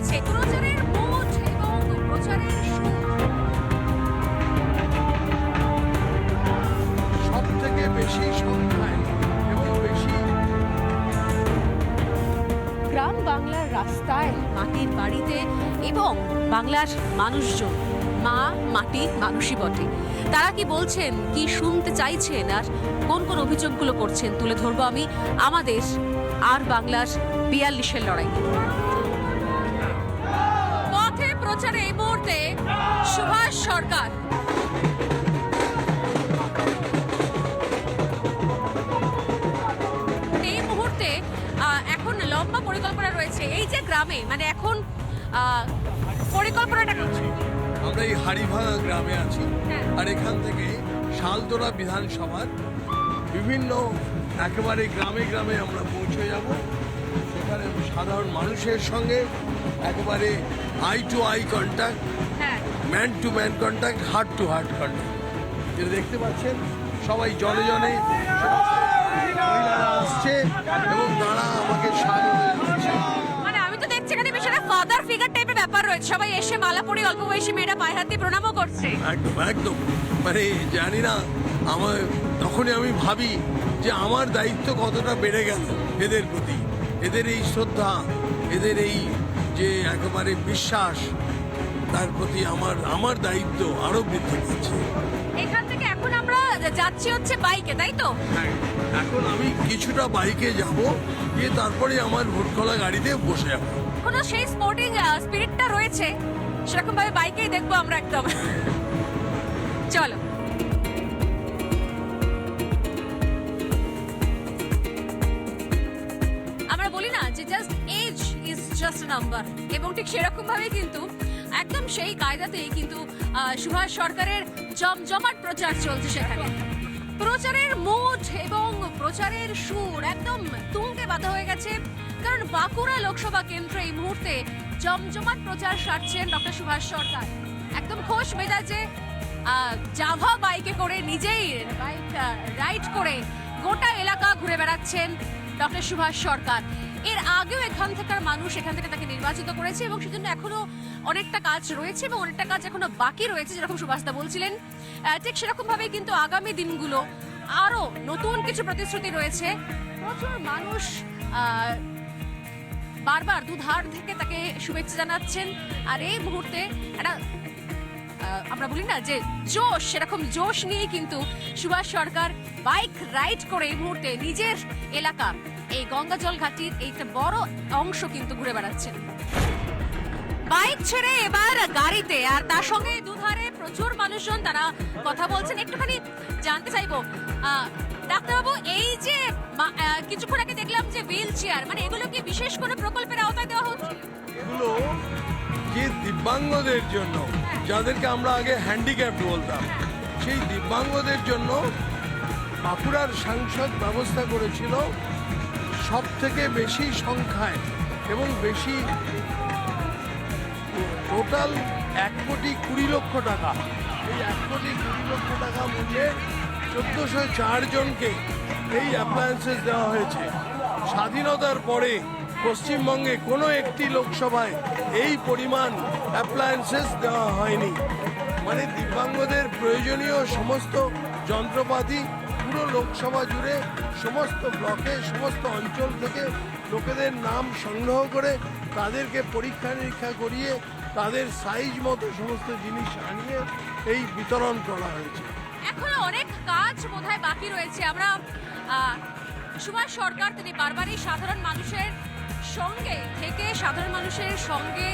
রয়েছে। প্রচারের মোট এবং প্রচারের সব থেকে বেশি সংখ্যায় এবং বেশি গ্রাম বাংলার রাস্তায় মাটির বাড়িতে এবং বাংলার মানুষজন মা মাটি মানুষই বটে। তারা কি বলছেন কি শুনতে চাইছেন আর কোন কোন অভিযোগগুলো করছেন তুলে ধরবো আমি। আমাদের আর বাংলার বিয়াল্লিশের লড়াই। মুহূর্তে সুভাষ সরকার এই মুহূর্তে এখন লম্বা পরিকল্পনা রয়েছে এই যে গ্রামে মানে এখন পরিকল্পনাটা? আমরা এই হাড়িভাঙা গ্রামে আছি হ্যাঁ। আর এখান থেকে শালতোরা বিধানসভার বিভিন্ন একেবারে গ্রামে গ্রামে আমরা পৌঁছে যাব সেখানে সাধারণ মানুষের সঙ্গে একেবারে eye to eye contact man to man contact heart to heart contact যেটা দেখতে পাচ্ছেন? সবাই জনে জনে মহিলারা আসছে এবং তারা আমাকে স্বাগত জানাচ্ছে মানে বিষয়টা ফাদার ফিগার টাইপের ব্যাপার রয়েছে। সবাই এসে মালা পরে অল্প বয়সী মেয়েরা পায়ে হাত প্রণামও করছে। একদম একদম। মানে জানি না আমার তখনই আমি ভাবি যে আমার দায়িত্ব কতটা বেড়ে গেল এদের প্রতি। এদের এই শ্রদ্ধা এদের এই যে একেবারে বিশ্বাস তার প্রতি আমার আমার দায়িত্ব আরও বৃদ্ধি পাচ্ছে। এখান থেকে এখন আমরা যাচ্ছি হচ্ছে বাইকে তাই তো? হ্যাঁ, এখন আমি কিছুটা বাইকে যাব গিয়ে তারপরে আমার ভোটকলা গাড়িতে বসে যাব। কোনো সেই স্পোর্টিং স্পিরিটটা রয়েছে? সেরকম ভাবে বাইকেই দেখব আমরা একদম। চলো। নাম্বার। এবং ঠিক সেরকম ভাবে কিন্তু একদম সেই কায়দাতেই কিন্তু সুভাষ সরকারের জমজমাট প্রচার চলছে সেখানে। প্রচারের মুড এবং প্রচারের সুর একদম তুঙ্গে বাধা হয়ে গেছে। কারণ বাঁকুড়া লোকসভা কেন্দ্রে এই মুহূর্তে জমজমাট প্রচার সারছেন ডক্টর সুভাষ সরকার। একদম খোশ মেজাজে জাভা বাইকে করে নিজেই বাইক রাইড করে গোটা এলাকা ঘুরে বেড়াচ্ছেন ডক্টর সুভাষ সরকার। এর আগেও এখান থেকার মানুষ এখান থেকে তাকে নির্বাচিত করেছে এবং সেজন্য এখনও অনেকটা কাজ রয়েছে এবং অনেকটা কাজ এখনও বাকি রয়েছে, যেরকম সুভাষদা বলছিলেন। ঠিক সেরকম ভাবেই কিন্তু আগামী দিনগুলো আরও নতুন কিছু প্রতিশ্রুতি রয়েছে। প্রচুর মানুষ বারবার দুধার থেকে তাকে শুভেচ্ছা জানাচ্ছেন। আর এই মুহূর্তে একটা আমরা বলি না যে জোশ, সেরকম জোশ নিয়ে কিন্তু সুভাষ সরকার বাইক রাইড করে এই মুহূর্তে নিজের এলাকা, এই গঙ্গাজল ঘাটির এইটা বড় অংশ কিন্তু ঘুরে বেড়াচ্ছেন বাইক ছেড়ে এবার গাড়িতে, আর তার সঙ্গে দুধারে প্রচুর মানুষজন তারা কথা বলছেন। একটুখানি জানতে চাইব ডাক্তারবাবু, এই যে কিছুক্ষণ আগে দেখলাম যে হুইল চেয়ার মানে এগুলো কি বিশেষ কোনো প্রকল্পের দিব্যাঙ্গদের জন্য, যাদেরকে আমরা আগে হ্যান্ডিক্যাপ বলতাম, সেই দিব্যাঙ্গদের জন্য বাঁকুড়ার সাংসদ ব্যবস্থা করেছিল সব থেকে বেশি সংখ্যায় এবং বেশি টোটাল এক কোটি কুড়ি লক্ষ টাকা। এই এক কোটি কুড়ি লক্ষ টাকা মূল্যে চোদ্দোশো চারজনকে এই অ্যাপ্লায়েন্সেস দেওয়া হয়েছে। স্বাধীনতার পরে পশ্চিমবঙ্গে কোনো একটি লোকসভায় এই পরিমাণ অ্যাপ্লায়েন্সেস দেওয়া হয়নি। মানে দিব্যাঙ্গদের প্রয়োজনীয় সমস্ত যন্ত্রপাতি পুরো লোকসভা জুড়ে, সমস্ত ব্লকে, সমস্ত অঞ্চল থেকে লোকেদের নাম সংগ্রহ করে তাদেরকে পরীক্ষা নিরীক্ষা করিয়ে তাদের সাইজ মতো সমস্ত জিনিস আনিয়ে এই বিতরণ করা হয়েছে। এখনও অনেক কাজ বোধহয় বাকি রয়েছে। আমরা সুভাষ সরকার তিনি বারবারই সাধারণ মানুষের সঙ্গে থেকে সাধারণ মানুষের সঙ্গে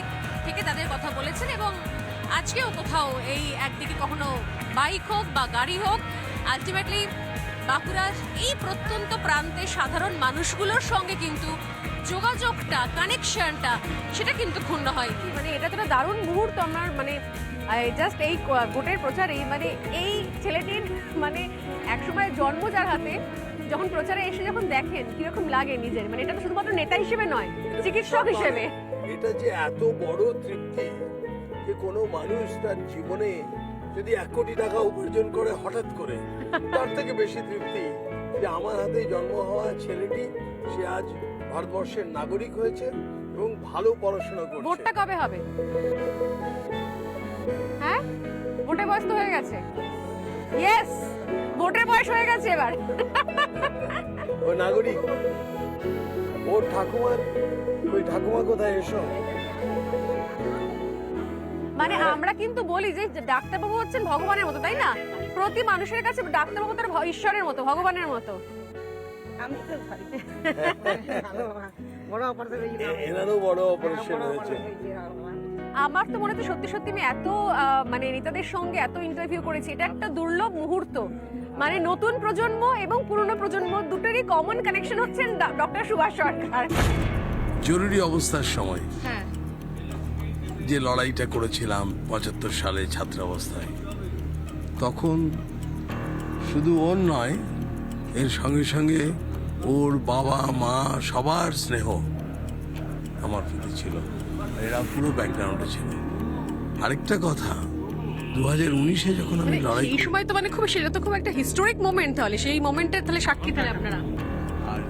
থেকে তাদের কথা বলেছেন এবং আজকেও কোথাও এই একদিকে কখনো বাইক হোক বা গাড়ি হোক আলটিমেটলি বাঁকুড়ার এই প্রত্যন্ত প্রান্তে সাধারণ মানুষগুলোর সঙ্গে কিন্তু যোগাযোগটা কানেকশনটা সেটা কিন্তু ক্ষুণ্ণ হয়। মানে এটা তো একটা দারুণ মুহূর্ত আমার মানে জাস্ট এই ভোটের প্রচারে মানে এই ছেলেটির মানে একসময় জন্ম যার হাতে, যখন প্রচারে এসে যখন দেখেন কীরকম লাগে নিজের মানে এটা তো শুধুমাত্র নেতা হিসেবে নয়, চিকিৎসক হিসেবে। এটা যে এত বড় তৃপ্তি যে কোনো মানুষ তার জীবনে যদি এক কোটি টাকা উপার্জন করে হঠাৎ করে তার থেকে বেশি তৃপ্তি যে আমার হাতে জন্ম হওয়া ছেলেটি সে আজ ভারতবর্ষের নাগরিক হয়েছে এবং ভালো পড়াশোনা করছে। ভোটটা কবে হবে? হ্যাঁ? ভোটের বয়স তো হয়ে গেছে। ইয়েস ভোটের বয়স হয়ে গেছে এবার। ও নাগরিক। ওর ঠাকুমার ওই ঠাকুমা কোথায়? এসো। মানে আমরা কিন্তু বলি যে ডাক্তারবাবু হচ্ছেন ভগবানের মতো তাই না? প্রতি মানুষের কাছে ডাক্তারবাবু তার ঈশ্বরের মতো ভগবানের মতো। আমি তো বড় অপারেশন এনারও বড় অপারেশন হয়েছে। আমার তো মনে হচ্ছে সত্যি সত্যি আমি এত মানে নেতাদের সঙ্গে এত ইন্টারভিউ করেছি এটা একটা দুর্লভ মুহূর্ত। মানে নতুন প্রজন্ম এবং পুরনো প্রজন্ম দুটোরই কমন কানেকশন হচ্ছেন ডক্টর সুভাষ সরকার। জরুরি অবস্থার সময় হ্যাঁ। যে লড়াইটা করেছিলাম পঁচাত্তর সালে ছাত্রাবস্থায় তখন শুধু ওর নয় এর সঙ্গে সঙ্গে ওর বাবা মা সবার স্নেহ আমার প্রতি ছিল। এরা পুরো ব্যাকগ্রাউন্ডে ছিল। আরেকটা কথা দু হাজার উনিশে যখন আমি লড়াই এই সময় তো মানে খুব সেটা তো খুব একটা হিস্টোরিক মোমেন্ট তাহলে। সেই মোমেন্টের তাহলে সাক্ষী তাহলে আপনারা।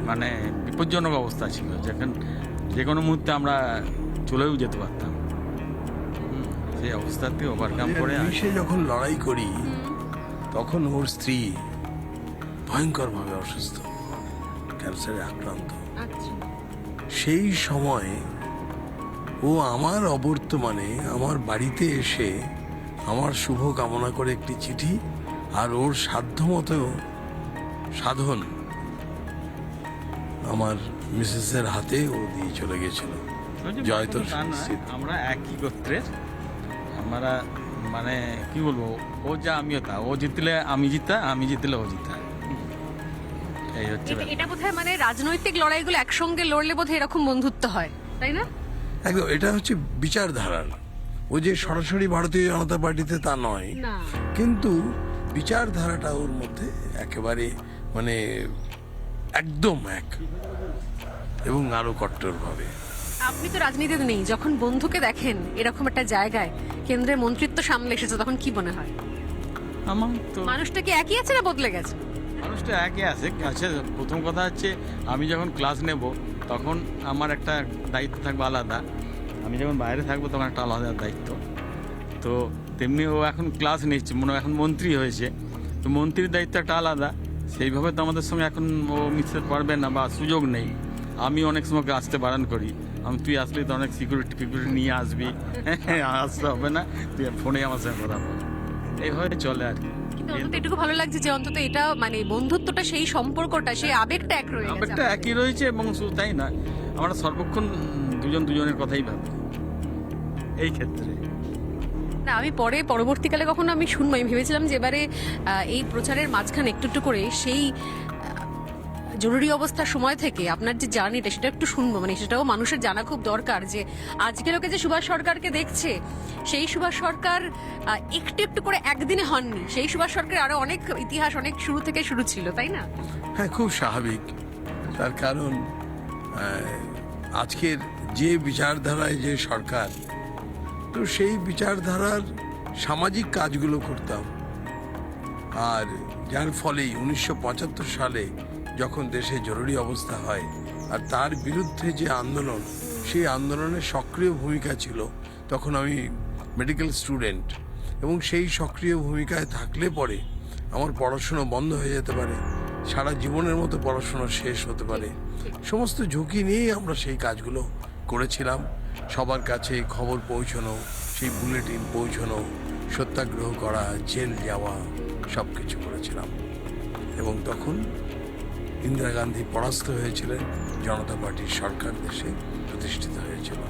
মানে বিপজ্জনক অবস্থা ছিল যেখান যে কোনো মুহূর্তে আমরা চলেও যেতে পারতাম। সেই অবস্থাতে ওভারকাম করে উনিশে যখন লড়াই করি তখন ওর স্ত্রী ভয়ঙ্করভাবে অসুস্থ ক্যান্সারে আক্রান্ত। আচ্ছা। সেই সময় ও আমার অবর্তমানে আমার বাড়িতে এসে আমার শুভ কামনা করে একটি চিঠি আর ওর সাধ্যমতো সাধন আমার মিসেসের হাতে ও দিয়ে চলে গেছিল। জয় তা। আমরা একই গোত্রের। আমরা মানে কি বলব ও যা আমিও তা ও জিতলে আমি জিতা আমি জিতলে ও জিতা। এই হচ্ছে এটা বোধহয় মানে রাজনৈতিক লড়াইগুলো একসঙ্গে লড়লে বোধহয় এরকম বন্ধুত্ব হয় তাই না? একদম এটা হচ্ছে বিচারধারার ও যে সরাসরি ভারতীয় জনতা পার্টিতে তা নয়। কিন্তু বিচারধারাটা ওর মধ্যে একেবারে মানে একদম এক এবং আরও কট্টরভাবে। আপনি তো রাজনীতিতে নেই যখন বন্ধুকে দেখেন এরকম একটা জায়গায় কেন্দ্রের মন্ত্রিত্ব সামলে এসেছে তখন কি মনে হয়? আমার তো মানুষটা কি একই আছে না বদলে গেছে? মানুষটা একই আছে। আছে প্রথম কথা হচ্ছে আমি যখন ক্লাস নেব, তখন আমার একটা দায়িত্ব থাকবে আলাদা। আমি যখন বাইরে থাকব, তখন একটা আলাদা দায়িত্ব। তো তেমনি ও এখন ক্লাস নিচ্ছে, মনে এখন মন্ত্রী হয়েছে। তো মন্ত্রীর দায়িত্ব একটা আলাদা। সেইভাবে তো আমাদের সঙ্গে এখন ও মিশতে পারবে না বা সুযোগ নেই। আমি অনেক সময় আসতে বারণ করি। আমি, তুই আসলে তো অনেক সিকিউরিটি ফিকিউরিটি নিয়ে আসবি। হ্যাঁ আসতে হবে না। তুই ফোনে আমার সঙ্গে কথা বল। এইভাবে চলে আর কি। অন্তত এটুকু ভালো লাগছে যে অন্তত এটা মানে বন্ধুত্বটা সেই সম্পর্কটা সেই আবেগটা এক রয়ে গেছে ব্যাপারটা একই রয়েছে এবং শুধু তাই না আমরা সর্বক্ষণ দুজন দুজনের কথাই ভাবি। এই ক্ষেত্রে। না আমি পরে পরবর্তীকালে কখনো আমি শুনব। আমি ভেবেছিলাম যে এবারে এই প্রচারের মাঝখানে একটু একটু করে সেই জরুরি অবস্থার সময় থেকে আপনার যে জার্নিটা, সেটা একটু শুনব। মানে সেটাও মানুষের জানা খুব দরকার যে আজকে লোকে যে সুভাষ সরকারকে দেখছে, সেই সুভাষ সরকার একটু একটু করে একদিনে হননি। সেই সুভাষ সরকার আরও অনেক ইতিহাস, অনেক শুরু থেকে শুরু ছিল, তাই না? হ্যাঁ খুব স্বাভাবিক। তার কারণ আজকের যে বিচারধারায় যে সরকার, তো সেই বিচারধারার সামাজিক কাজগুলো করতাম। আর যার ফলেই উনিশশো পঁচাত্তর সালে যখন দেশে জরুরি অবস্থা হয় আর তার বিরুদ্ধে যে আন্দোলন, সেই আন্দোলনের সক্রিয় ভূমিকা ছিল তখন আমি মেডিকেল স্টুডেন্ট এবং সেই সক্রিয় ভূমিকায় থাকলে পরে আমার পড়াশুনো বন্ধ হয়ে যেতে পারে, সারা জীবনের মতো পড়াশোনা শেষ হতে পারে। সমস্ত ঝুঁকি নিয়েই আমরা সেই কাজগুলো করেছিলাম। সবার কাছে খবর পৌঁছানো, সেই বুলেটিন পৌঁছানো, সত্যাগ্রহ করা, জেল যাওয়া সব কিছু করেছিলাম। এবং তখন ইন্দিরা গান্ধী পরাস্ত হয়েছিলেন জনতা পার্টির সরকার দেশে প্রতিষ্ঠিত হয়েছিল।